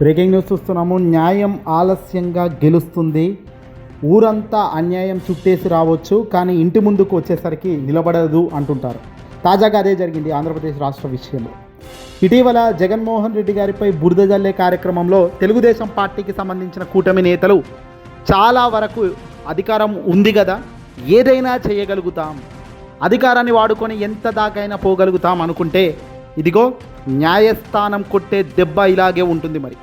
Breaking news చూస్తున్నాము. న్యాయం ఆలస్యంగా గెలుస్తుంది. ఊరంతా అన్యాయం చుట్టేసి రావచ్చు కానీ ఇంటి ముందుకు వచ్చేసరికి నిలబడదు అంటుంటారు. తాజాగా అదే జరిగింది ఆంధ్రప్రదేశ్ రాష్ట్ర విషయంలో. ఇటీవల జగన్మోహన్ రెడ్డి గారిపై బురద జల్లే కార్యక్రమంలో తెలుగుదేశం పార్టీకి సంబంధించిన కూటమి నేతలు చాలా వరకు అధికారం ఉంది కదా ఏదైనా చేయగలుగుతాం. అధికారాన్ని వాడుకొని ఎంత దాకైనా పోగలుగుతాం అనుకుంటే ఇదిగో న్యాయస్థానం కొట్టే దెబ్బ ఇలాగే ఉంటుంది మరి.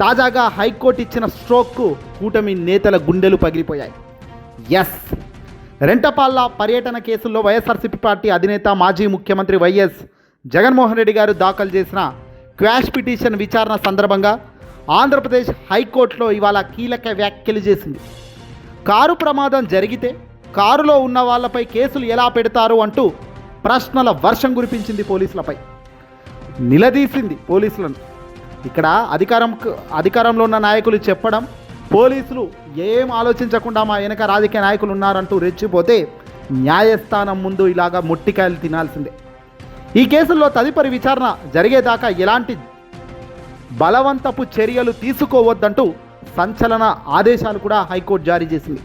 తాజాగా హైకోర్టు ఇచ్చిన స్ట్రోక్కు కూటమి నేతల గుండెలు పగిలిపోయాయి. ఎస్ రెంటపాల్ల పర్యటన కేసుల్లో వైఎస్ఆర్సీపీ పార్టీ అధినేత మాజీ ముఖ్యమంత్రి వైఎస్ జగన్మోహన్ రెడ్డి గారు దాఖలు చేసిన క్వాష్ పిటిషన్ విచారణ సందర్భంగా ఆంధ్రప్రదేశ్ హైకోర్టులో ఇవాళ కీలక వ్యాఖ్యలు చేసింది. కారు ప్రమాదం జరిగితే కారులో ఉన్న వాళ్ళపై కేసులు ఎలా పెడతారు అంటూ ప్రశ్నల వర్షం కురిపించింది పోలీసులపై. నిలదీసింది పోలీసులను. ఇక్కడ అధికారం అధికారంలో ఉన్న నాయకులు చెప్పడం పోలీసులు ఏం ఆలోచించకుండా మా వెనక రాజకీయ నాయకులు ఉన్నారంటూ రెచ్చిపోతే న్యాయస్థానం ముందు ఇలాగా మొట్టికాయలు తినాల్సిందే. ఈ కేసుల్లో తదుపరి విచారణ జరిగేదాకా ఎలాంటి బలవంతపు చర్యలు తీసుకోవద్దంటూ సంచలన ఆదేశాలు కూడా హైకోర్టు జారీ చేసింది.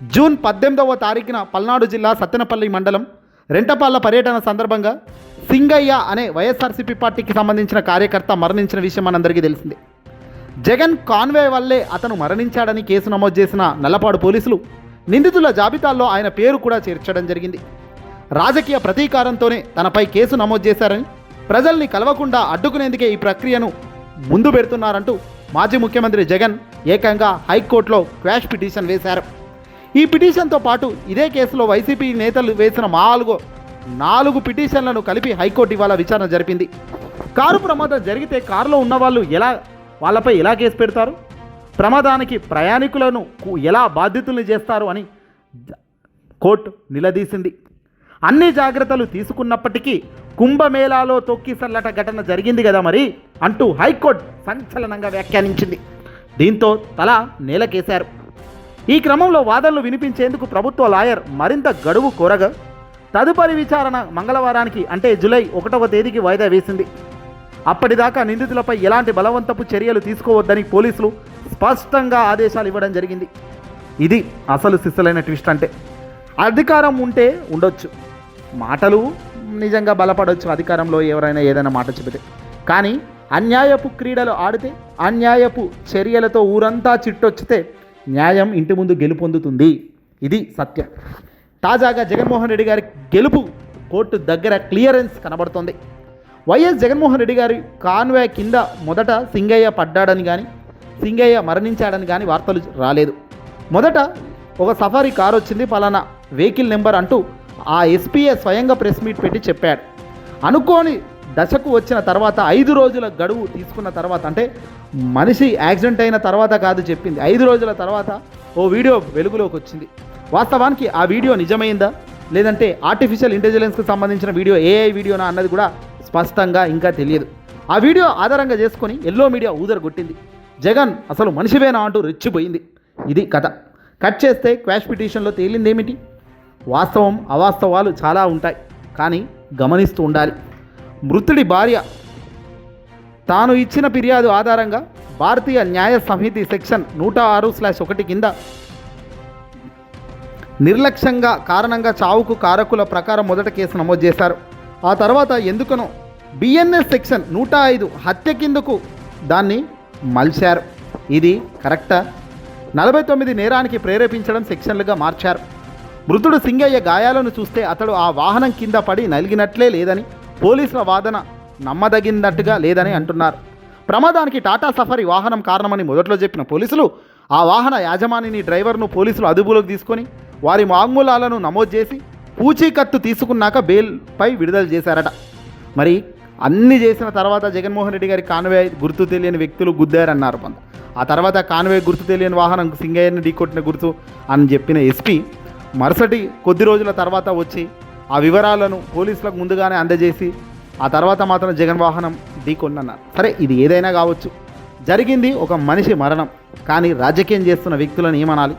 జూన్ పద్దెనిమిదవ తారీఖున పల్నాడు జిల్లా సత్తెనపల్లి మండలం రెంటపాళ్ళ పర్యటన సందర్భంగా సింగయ్య అనే వైఎస్ఆర్సీపీ పార్టీకి సంబంధించిన కార్యకర్త మరణించిన విషయం మనందరికీ తెలిసిందే. జగన్ కాన్వే వల్లే అతను మరణించాడని కేసు నమోదు చేసిన నల్లపాడు పోలీసులు నిందితుల జాబితాల్లో ఆయన పేరు కూడా చేర్చడం జరిగింది. రాజకీయ ప్రతీకారంతోనే తనపై కేసు నమోదు చేశారని ప్రజల్ని కలవకుండా అడ్డుకునేందుకే ఈ ప్రక్రియను ముందు పెడుతున్నారంటూ మాజీ ముఖ్యమంత్రి జగన్ ఏకంగా హైకోర్టులో క్వాష్ పిటిషన్ వేశారు. ఈ పిటిషన్తో పాటు ఇదే కేసులో వైసీపీ నేతలు వేసిన నాలుగు నాలుగు పిటిషన్లను కలిపి హైకోర్టు ఇవాళ విచారణ జరిపింది. కారు ప్రమాదం జరిగితే కారులో ఉన్న వాళ్ళు ఎలా వాళ్ళపై ఎలా కేసు పెడతారు? ప్రమాదానికి ప్రయాణికులను ఎలా బాధ్యతలు చేస్తారు అని కోర్టు నిలదీసింది. అన్ని జాగ్రత్తలు తీసుకున్నప్పటికీ కుంభమేళాలో తొక్కిసల్లట ఘటన జరిగింది కదా మరి అంటూ హైకోర్టు సంచలనంగా వ్యాఖ్యానించింది. దీంతో తల నేలకేశారు. ఈ క్రమంలో వాదనలు వినిపించేందుకు ప్రభుత్వ లాయర్ మరింత గడువు కోరగా తదుపరి విచారణ మంగళవారానికి అంటే జూలై ఒకటవ తేదీకి వాయిదా వేసింది. అప్పటిదాకా నిందితులపై ఎలాంటి బలవంతపు చర్యలు తీసుకోవద్దని పోలీసులు స్పష్టంగా ఆదేశాలు ఇవ్వడం జరిగింది. ఇది అసలు సిస్సలైన ట్విస్ట్ అంటే. అధికారం ఉంటే ఉండొచ్చు. మాటలు నిజంగా బలపడవచ్చు అధికారంలో ఎవరైనా ఏదైనా మాట చెబితే. కానీ అన్యాయపు క్రీడలు ఆడితే అన్యాయపు చర్యలతో ఊరంతా చిట్టొచ్చితే న్యాయం ఇంటి ముందు గెలుపొందుతుంది ఇది సత్యం. తాజాగా జగన్మోహన్ రెడ్డి గారి గెలుపు కోర్టు దగ్గర క్లియరెన్స్ కనబడుతోంది. వైఎస్ జగన్మోహన్ రెడ్డి గారి కాన్వే కింద మొదట సింగయ్య పడ్డాడని కానీ సింగయ్య మరణించాడని కానీ వార్తలు రాలేదు. మొదట ఒక సఫారీ కారు వచ్చింది పలానా వెహికల్ నెంబర్ అంటూ ఆ ఎస్పీఏ స్వయంగా ప్రెస్ మీట్ పెట్టి చెప్పాడు. అనుకోని దశకు వచ్చిన తర్వాత ఐదు రోజుల గడువు తీసుకున్న తర్వాత అంటే మనిషి యాక్సిడెంట్ అయిన తర్వాత కాదు చెప్పింది. ఐదు రోజుల తర్వాత ఓ వీడియో వెలుగులోకి వచ్చింది. వాస్తవానికి ఆ వీడియో నిజమైందా? లేదంటే ఆర్టిఫిషియల్ ఇంటెలిజెన్స్కి సంబంధించిన వీడియో ఏఐ వీడియోనా అన్నది కూడా స్పష్టంగా ఇంకా తెలియదు. ఆ వీడియో ఆధారంగా చేసుకొని ఎల్లో మీడియా ఊదరగొట్టింది జగన్ అసలు మనిషివేనా అంటూ రెచ్చిపోయింది. ఇది కథ. కట్ చేస్తే క్వాష్ పిటిషన్లో తేలిందేమిటి? వాస్తవం అవాస్తవాలు చాలా ఉంటాయి. కానీ గమనిస్తూ ఉండాలి. మృతుడి భార్య. తాను ఇచ్చిన ఫిర్యాదు ఆధారంగా భారతీయ న్యాయ సమితి సెక్షన్ నూట ఆరు స్లాష్ ఒకటి కింద నిర్లక్ష్యంగా కారణంగా చావుకు కారకుల ప్రకారం మొదట కేసు నమోదు చేశారు. ఆ తర్వాత ఎందుకనో బిఎన్ఎస్ సెక్షన్ నూట ఐదు హత్య కిందకు దాన్ని మలిచారు ఇది కరెక్టా? నలభై తొమ్మిది నేరానికి ప్రేరేపించడం సెక్షన్లుగా మార్చారు. మృతుడు సింగయ్య గాయాలను చూస్తే అతడు ఆ వాహనం కింద పడి నలిగినట్లే లేదని పోలీసుల వాదన నమ్మదగినట్టుగా లేదని అంటున్నారు. ప్రమాదానికి టాటా సఫారీ వాహనం కారణమని మొదట్లో చెప్పిన పోలీసులు ఆ వాహన యాజమానిని డ్రైవర్ను పోలీసులు అదుపులోకి తీసుకొని వారి మాంగులాలను నమోదు చేసి పూచీకత్తు తీసుకున్నాక బెయిల్పై విడుదల చేశారట. మరి అన్ని చేసిన తర్వాత జగన్మోహన్ రెడ్డి గారి కాన్వే గుర్తు తెలియని వ్యక్తులు గుద్దారన్నారు కొంత ఆ తర్వాత కాన్వే గుర్తు తెలియని వాహనం సింగయ్యని ఢీకొట్టిన గుర్తు అని చెప్పిన ఎస్పీ మరుసటి కొద్ది రోజుల తర్వాత వచ్చి ఆ వివరాలను పోలీసులకు ముందుగానే అందజేసి ఆ తర్వాత మాత్రం జగన్ వాహనం ఢీకొండన్నారు సరే ఇది ఏదైనా కావచ్చు. జరిగింది ఒక మనిషి మరణం. కానీ రాజకీయం చేస్తున్న వ్యక్తులను ఏమనాలి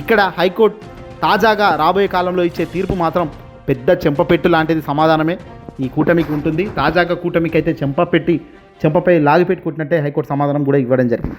ఇక్కడ హైకోర్టు తాజాగా రాబోయే కాలంలో ఇచ్చే తీర్పు మాత్రం పెద్ద చెంపపెట్టు లాంటిది సమాధానమే. ఈ కూటమికి ఉంటుంది. తాజాగా కూటమికి అయితే చెంపపెట్టి చెంపపై లాగిపెట్టుకుంటున్నట్టే హైకోర్టు సమాధానం కూడా ఇవ్వడం జరిగింది.